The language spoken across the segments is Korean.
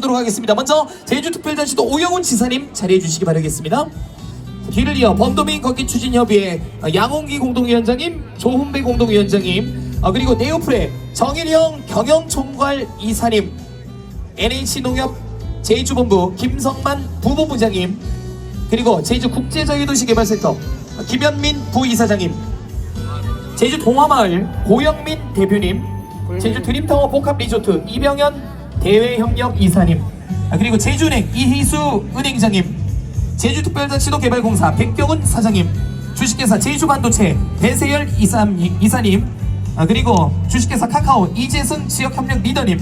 도록 하겠습니다. 먼저 제주특별자치도 오영훈 지사님 자리해 주시기 바라겠습니다. 뒤를 이어 범도민 걷기 추진협의회 양홍기 공동위원장님, 조훈배 공동위원장님, 어, 그리고 네오프레 정일영 경영총괄 이사님, NH농협 제주본부 김성만 부본부장님, 그리고 제주 국제자유도시개발센터 김현민 부이사장님, 제주 동화마을 고영민 대표님, 제주 드림타워 복합리조트 이병현 대외협력 이사님, 아, 그리고 제주은행 이희수 은행장님, 제주특별자치도 개발공사 백경훈 사장님, 주식회사 제주반도체 배세열 이사님, 아, 그리고 주식회사 카카오 이재승 지역협력 리더님,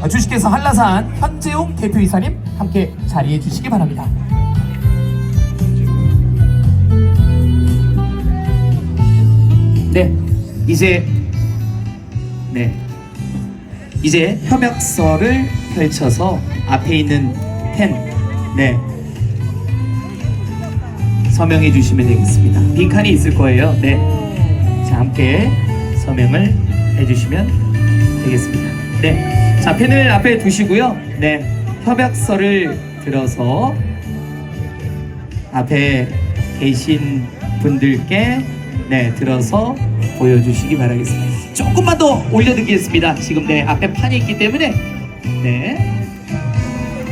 아, 주식회사 한라산 현재용 대표이사님 함께 자리해 주시기 바랍니다. 네, 이제 네, 이제 협약서를 펼쳐서 앞에 있는 펜, 네, 서명해 주시면 되겠습니다. 빈 칸이 있을 거예요. 네, 자 함께 서명을 해 주시면 되겠습니다. 네, 자 펜을 앞에 두시고요. 네, 협약서를 들어서 앞에 계신 분들께 네 들어서 보여주시기 바라겠습니다. 조금만 더 올려드리겠습니다. 지금 네 앞에 판이 있기 때문에 네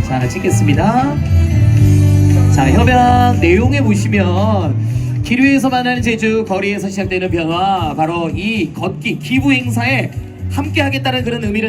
자 찍겠습니다. 자 협약 내용에 보시면 기류에서 만나는 제주 거리에서 시작되는 변화 바로 이 걷기 기부 행사에 함께 하겠다는 그런 의미를